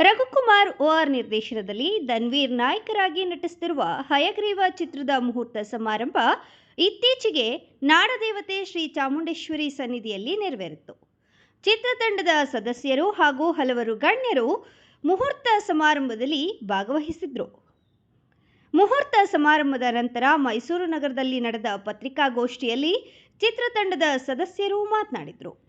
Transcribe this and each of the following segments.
Raghukumar OR ನಿರ್ದೇಶನದಲ್ಲಿ ಧನ್ವೀರ್ ನಾಯಕರಾಗಿ ನಟಿಸುತ್ತಿರುವ ಹಯಗ್ರೀವ ಚಿತ್ರದ ಮುಹೂರ್ತ ಸಮಾರಂಭ ಇತ್ತೀಚೆಗೆ ನಾಡದೇವತೆ ಶ್ರೀ ಚಾಮುಂಡೇಶ್ವರಿ ಸನ್ನಿಧಿಯಲ್ಲಿ ನೆರವೇರಿತು ಚಿತ್ರತಂಡದ ಸದಸ್ಯರು ಹಾಗೂ ಹಲವರು ಗಣ್ಯರು ಮುಹೂರ್ತ ಸಮಾರಂಭದಲ್ಲಿ ಭಾಗವಹಿಸಿದ್ರು. ಮುಹೂರ್ತ ಸಮಾರಂಭದ ನಂತರ ಮೈಸೂರು ನಗರದಲ್ಲಿ ನಡೆದ ಪತ್ರಿಕಾಗೋಷ್ಠಿಯಲ್ಲಿ ಚಿತ್ರತಂಡದ ಸದಸ್ಯರು ಮಾತನಾಡಿದರು.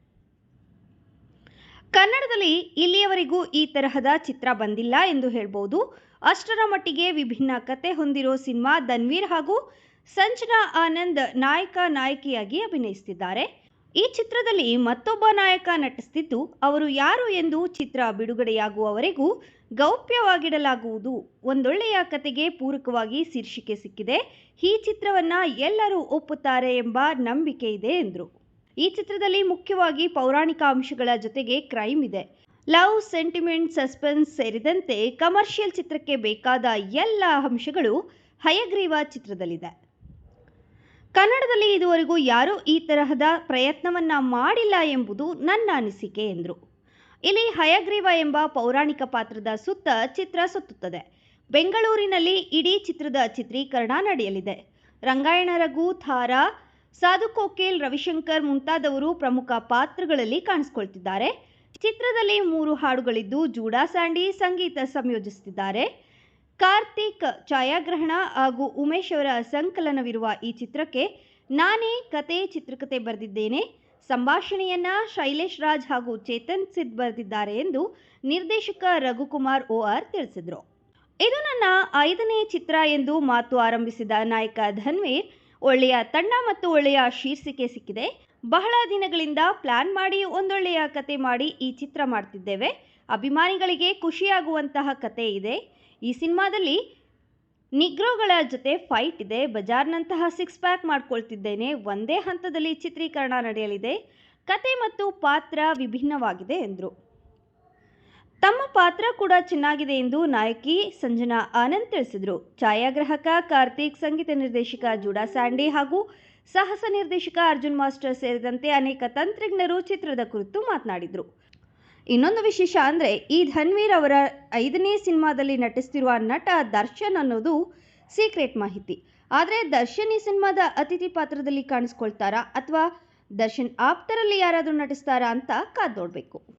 ಕನ್ನಡದಲ್ಲಿ ಇಲ್ಲಿಯವರೆಗೂ ಈ ತರಹದ ಚಿತ್ರ ಬಂದಿಲ್ಲ ಎಂದು ಹೇಳ್ಬೋದು. ಅಷ್ಟರ ಮಟ್ಟಿಗೆ ವಿಭಿನ್ನ ಕತೆ ಹೊಂದಿರೋ ಸಿನಿಮಾ ಧನ್ವೀರ್ ಹಾಗೂ ಸಂಜನಾ ಆನಂದ್ ನಾಯಕ ನಾಯಕಿಯಾಗಿ ಅಭಿನಯಿಸುತ್ತಿದ್ದಾರೆ ಈ ಚಿತ್ರದಲ್ಲಿ ಮತ್ತೊಬ್ಬ ನಾಯಕ ನಟಿಸುತ್ತಿದ್ದು ಅವರು ಯಾರು ಎಂದು ಚಿತ್ರ ಬಿಡುಗಡೆಯಾಗುವವರೆಗೂ ಗೌಪ್ಯವಾಗಿಡಲಾಗುವುದು. ಒಂದೊಳ್ಳೆಯ ಕತೆಗೆ ಪೂರಕವಾಗಿ ಶೀರ್ಷಿಕೆ ಸಿಕ್ಕಿದೆ. ಈ ಚಿತ್ರವನ್ನ ಎಲ್ಲರೂ ಒಪ್ಪುತ್ತಾರೆ ಎಂಬ ನಂಬಿಕೆ ಇದೆ ಎಂದರು. ಈ ಚಿತ್ರದಲ್ಲಿ ಮುಖ್ಯವಾಗಿ ಪೌರಾಣಿಕ ಅಂಶಗಳ ಜೊತೆಗೆ ಕ್ರೈಮ್ ಇದೆ. ಲವ್, ಸೆಂಟಿಮೆಂಟ್, ಸಸ್ಪೆನ್ಸ್ ಸೇರಿದಂತೆ ಕಮರ್ಷಿಯಲ್ ಚಿತ್ರಕ್ಕೆ ಬೇಕಾದ ಎಲ್ಲ ಅಂಶಗಳು ಹಯಗ್ರೀವ ಚಿತ್ರದಲ್ಲಿದೆ. ಕನ್ನಡದಲ್ಲಿ ಇದುವರೆಗೂ ಯಾರೂ ಈ ತರಹದ ಪ್ರಯತ್ನವನ್ನು ಮಾಡಿಲ್ಲ ಎಂಬುದು ನನ್ನ ಅನಿಸಿಕೆ ಎಂದರು. ಇಲ್ಲಿ ಹಯಗ್ರೀವ ಎಂಬ ಪೌರಾಣಿಕ ಪಾತ್ರದ ಸುತ್ತ ಚಿತ್ರ ಸುತ್ತುತ್ತದೆ. ಬೆಂಗಳೂರಿನಲ್ಲಿ ಇಡೀ ಚಿತ್ರದ ಚಿತ್ರೀಕರಣ ನಡೆಯಲಿದೆ. ರಂಗಾಯಣ ರಘು, ಥಾರಾ ಸಾಧು ಕೋಕೇಲ್ ರವಿಶಂಕರ್ ಮುಂತಾದವರು ಪ್ರಮುಖ ಪಾತ್ರಗಳಲ್ಲಿ ಕಾಣಿಸ್ಕೊಳ್ತಿದ್ದಾರೆ. ಚಿತ್ರದಲ್ಲಿ ಮೂರು ಹಾಡುಗಳಿದ್ದು ಜೂಡಾ ಸ್ಯಾಂಡಿ ಸಂಗೀತ ಸಂಯೋಜಿಸುತ್ತಿದ್ದಾರೆ. ಕಾರ್ತಿಕ್ ಛಾಯಾಗ್ರಹಣ ಹಾಗೂ ಉಮೇಶ್ ಅವರ ಸಂಕಲನವಿರುವ ಈ ಚಿತ್ರಕ್ಕೆ ನಾನೇ ಕತೆ ಚಿತ್ರಕತೆ ಬರೆದಿದ್ದೇನೆ. ಸಂಭಾಷಣೆಯನ್ನ ಶೈಲೇಶ್ ರಾಜ್ ಹಾಗೂ ಚೇತನ್ ಸಿದ್ ಬರೆದಿದ್ದಾರೆ ಎಂದು ನಿರ್ದೇಶಕ ರಘುಕುಮಾರ್ ಓ ಆರ್ ತಿಳಿಸಿದರು. ಇದು ನನ್ನ ಐದನೇ ಚಿತ್ರ ಎಂದು ಮಾತು ಆರಂಭಿಸಿದ ನಾಯಕ ಧನ್ವೀರ್ ಒಳ್ಳೆಯ ತಣ್ಣ ಮತ್ತು ಒಳ್ಳೆಯ ಶೀರ್ಷಿಕೆ ಸಿಕ್ಕಿದೆ. ಬಹಳ ದಿನಗಳಿಂದ ಪ್ಲಾನ್ ಮಾಡಿ ಒಂದೊಳ್ಳೆಯ ಕತೆ ಮಾಡಿ ಈ ಚಿತ್ರ ಮಾಡ್ತಿದ್ದೇವೆ. ಅಭಿಮಾನಿಗಳಿಗೆ ಖುಷಿಯಾಗುವಂತಹ ಕತೆ ಇದೆ. ಈ ಸಿನಿಮಾದಲ್ಲಿ ನಿಗ್ರೋಗಳ ಜೊತೆ ಫೈಟ್ ಇದೆ. ಬಜಾರ್ನಂತಹ ಸಿಕ್ಸ್ ಪ್ಯಾಕ್ ಮಾಡ್ಕೊಳ್ತಿದ್ದೇನೆ. ಒಂದೇ ಹಂತದಲ್ಲಿ ಚಿತ್ರೀಕರಣ ನಡೆಯಲಿದೆ. ಕತೆ ಮತ್ತು ಪಾತ್ರ ವಿಭಿನ್ನವಾಗಿದೆ ಎಂದರು. ತಮ್ಮ ಪಾತ್ರ ಕೂಡ ಚೆನ್ನಾಗಿದೆ ಎಂದು ನಾಯಕಿ ಸಂಜನಾ ಆನಂದ್ ತಿಳಿಸಿದರು. ಛಾಯಾಗ್ರಾಹಕ, ಕಾರ್ತಿಕ್ ಸಂಗೀತ ನಿರ್ದೇಶಕ ಜುಡಾ ಸ್ಯಾಂಡಿ ಹಾಗೂ ಸಾಹಸ ನಿರ್ದೇಶಕ ಅರ್ಜುನ್ ಮಾಸ್ಟರ್ ಸೇರಿದಂತೆ ಅನೇಕ ತಂತ್ರಜ್ಞರು ಚಿತ್ರದ ಕುರಿತು ಮಾತನಾಡಿದರು. ಇನ್ನೊಂದು ವಿಶೇಷ ಅಂದರೆ ಈ ಧನ್ವೀರ್ ಅವರ ಐದನೇ ಸಿನಿಮಾದಲ್ಲಿ ನಟಿಸ್ತಿರುವ ನಟ ದರ್ಶನ್ ಅನ್ನೋದು ಸೀಕ್ರೆಟ್ ಮಾಹಿತಿ. ಆದರೆ, ದರ್ಶನ್ ಈ ಸಿನಿಮಾದ ಅತಿಥಿ ಪಾತ್ರದಲ್ಲಿ ಕಾಣಿಸ್ಕೊಳ್ತಾರಾ ಅಥವಾ ದರ್ಶನ್ ಆಪ್ತರಲ್ಲಿ ಯಾರಾದರೂ ನಟಿಸ್ತಾರಾ ಅಂತ ಕಾದ್ ನೋಡಬೇಕು.